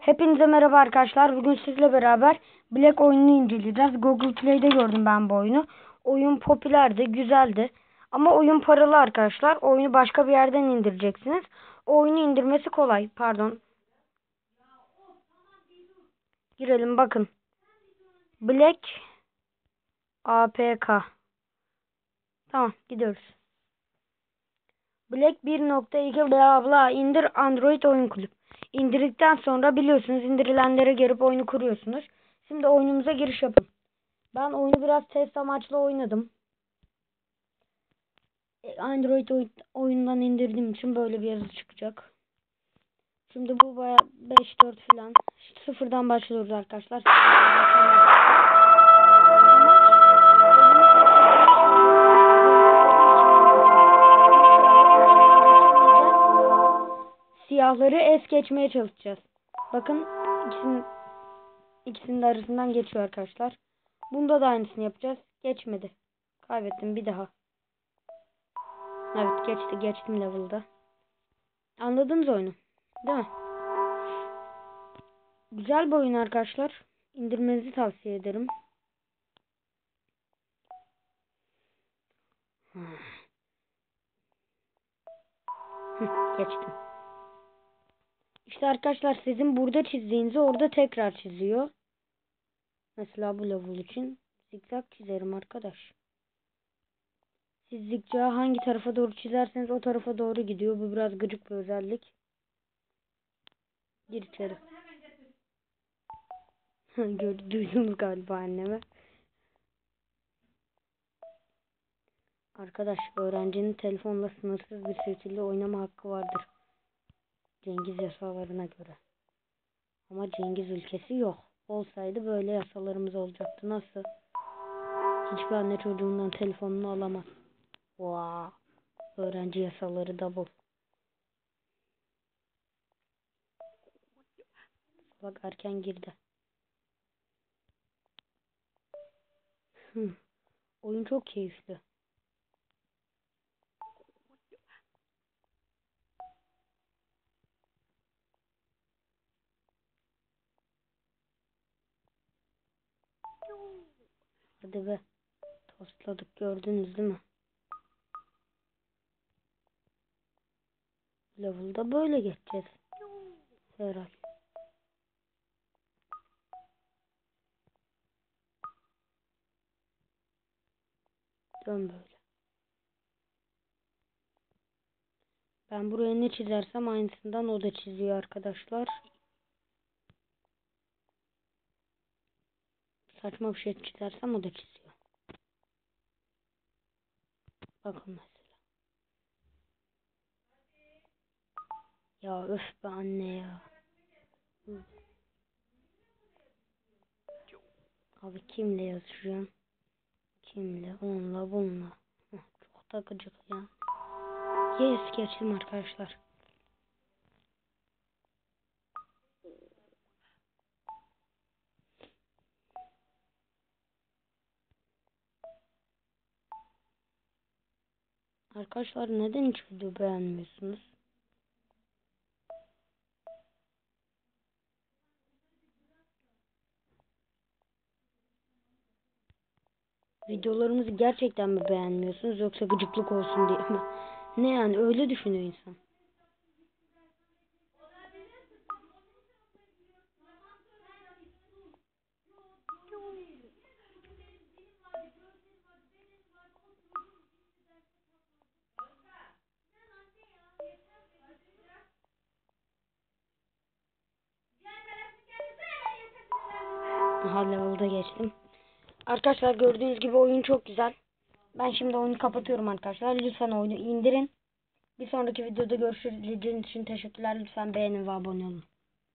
Hepinize merhaba arkadaşlar. Bugün sizle beraber Black oyununu inceleyeceğiz. Google Play'de gördüm ben bu oyunu. Oyun popülerdi, güzeldi. Ama oyun paralı arkadaşlar. Oyunu başka bir yerden indireceksiniz. O oyunu indirmesi kolay. Pardon. Girelim bakın. Black APK. Tamam gidiyoruz. Black 1.2 bla bla indir Android oyun kulüp. İndirdikten sonra biliyorsunuz indirilenlere girip oyunu kuruyorsunuz. Şimdi oyunumuza giriş yapın. Ben oyunu biraz test amaçlı oynadım. E, Android oy oyundan indirdiğim için böyle bir yazı çıkacak. Şimdi bu baya 5-4 falan. Sıfırdan başlıyoruz arkadaşlar. Siyahları es geçmeye çalışacağız. Bakın ikisinin ikisinin arasından geçiyor arkadaşlar. Bunda da aynısını yapacağız. Geçmedi. Kaybettim bir daha. Evet geçti. Geçtim level'da. Anladınız oyunu. Değil mi? Güzel bir oyun arkadaşlar. İndirmenizi tavsiye ederim. Geçtim. İşte arkadaşlar sizin burada çizdiğinizi orada tekrar çiziyor. Mesela bu level için zigzag çizerim arkadaş. Siz zigzagı hangi tarafa doğru çizerseniz o tarafa doğru gidiyor. Bu biraz gıcık bir özellik. Gir içeri. Duydunuz galiba anneme. Arkadaş öğrencinin telefonla sınırsız bir şekilde oynama hakkı vardır. Cengiz yasalarına göre. Ama Cengiz ülkesi yok. Olsaydı böyle yasalarımız olacaktı. Nasıl? Hiçbir anne çocuğundan telefonunu alamaz. Wow. Öğrenci yasaları double. Bak erken girdi. Hı. Oyun çok keyifli. Hadi be. Tostladık gördünüz değil mi? Level'da böyle geçeceğiz. Herhal. Dön böyle. Ben buraya ne çizersem aynısından o da çiziyor arkadaşlar. Saçma bir şey çizersem o da çiziyor. Bakın mesela. Ya öf be anne ya. Abi kimle yazışıyorum? Kimle? Onunla bununla. Çok da ya. Yes geçtim arkadaşlar. Arkadaşlar neden hiç video beğenmiyorsunuz? Videolarımızı gerçekten mi beğenmiyorsunuz yoksa gıcıklık olsun diye mi? Ne yani öyle düşünüyor insan. Aha level'da geçtim. Arkadaşlar gördüğünüz gibi oyun çok güzel. Ben şimdi oyunu kapatıyorum arkadaşlar. Lütfen oyunu indirin. Bir sonraki videoda görüşürüz. İzlediğiniz için teşekkürler. Lütfen beğenin ve abone olun.